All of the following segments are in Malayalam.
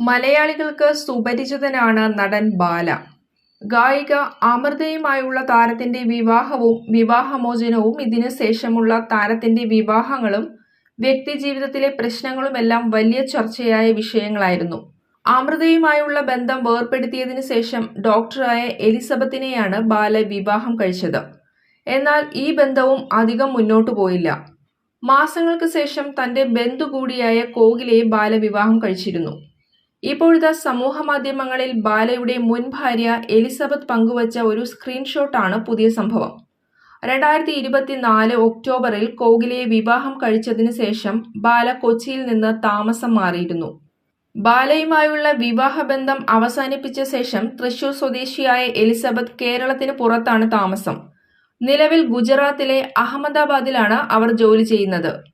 മലയാളികൾക്ക് സുപരിചിതനാണ് നടൻ ബാല. ഗായിക അമൃതയുമായുള്ള താരത്തിന്റെ വിവാഹവും വിവാഹമോചനവും ഇതിനു ശേഷമുള്ള താരത്തിന്റെ വിവാഹങ്ങളും വ്യക്തിജീവിതത്തിലെ പ്രശ്നങ്ങളുമെല്ലാം വലിയ ചർച്ചയായ വിഷയങ്ങളായിരുന്നു. അമൃതയുമായുള്ള ബന്ധം വേർപ്പെടുത്തിയതിനു ശേഷം ഡോക്ടറായ എലിസബത്തിനെയാണ് ബാല വിവാഹം കഴിച്ചത്. എന്നാൽ ഈ ബന്ധവും അധികം മുന്നോട്ടു പോയില്ല. മാസങ്ങൾക്ക് ശേഷം തന്റെ ബന്ധു കൂടിയായ കോകിലയെ ബാല വിവാഹം കഴിച്ചിരുന്നു. ഇപ്പോഴത്തെ സമൂഹ മാധ്യമങ്ങളിൽ ബാലയുടെ മുൻ ഭാര്യ എലിസബത്ത് പങ്കുവച്ച ഒരു സ്ക്രീൻഷോട്ടാണ് പുതിയ സംഭവം. രണ്ടായിരത്തി ഇരുപത്തിനാല് ഒക്ടോബറിൽ കോഗിലയെ വിവാഹം കഴിച്ചതിന് ശേഷം ബാല കൊച്ചിയിൽ നിന്ന് താമസം മാറിയിരുന്നു. ബാലയുമായുള്ള വിവാഹബന്ധം അവസാനിപ്പിച്ച ശേഷം തൃശൂർ സ്വദേശിയായ എലിസബത്ത് കേരളത്തിന് പുറത്താണ് താമസം. നിലവിൽ ഗുജറാത്തിലെ അഹമ്മദാബാദിലാണ് അവർ ജോലി ചെയ്യുന്നത്.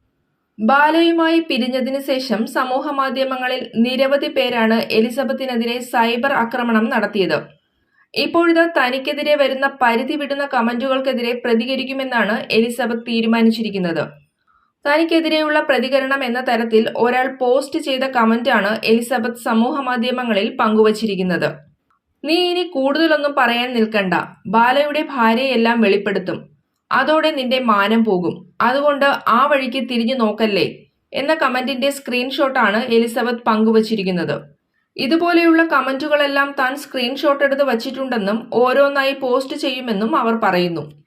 ബാലയുമായി പിരിഞ്ഞതിനു ശേഷം സമൂഹ മാധ്യമങ്ങളിൽ നിരവധി പേരാണ് എലിസബത്തിനെതിരെ സൈബർ ആക്രമണം നടത്തിയത്. ഇപ്പോഴിത് തനിക്കെതിരെ വരുന്ന പരിധി വിടുന്ന കമന്റുകൾക്കെതിരെ പ്രതികരിക്കുമെന്നാണ് എലിസബത്ത് തീരുമാനിച്ചിരിക്കുന്നത്. തനിക്കെതിരെയുള്ള പ്രതികരണം എന്ന തരത്തിൽ ഒരാൾ പോസ്റ്റ് ചെയ്ത കമന്റാണ് എലിസബത്ത് സമൂഹ മാധ്യമങ്ങളിൽ പങ്കുവച്ചിരിക്കുന്നത്. നീ ഇനി കൂടുതലൊന്നും പറയാൻ നിൽക്കണ്ട. ബാലയുടെ ഭാര്യയെല്ലാം വെളിപ്പെടുത്തും. അതോടെ നിന്റെ മാനം പോകും. അതുകൊണ്ട് ആ വഴിക്ക് തിരിഞ്ഞു നോക്കല്ലേ? എന്ന കമന്റിന്റെ സ്ക്രീൻഷോട്ടാണ് എലിസബത്ത് പങ്കുവച്ചിരിക്കുന്നത്. ഇതുപോലെയുള്ള കമന്റുകളെല്ലാം താൻ സ്ക്രീൻഷോട്ട് എടുത്ത് വച്ചിട്ടുണ്ടെന്നും ഓരോന്നായി പോസ്റ്റ് ചെയ്യുമെന്നും അവർ പറയുന്നു.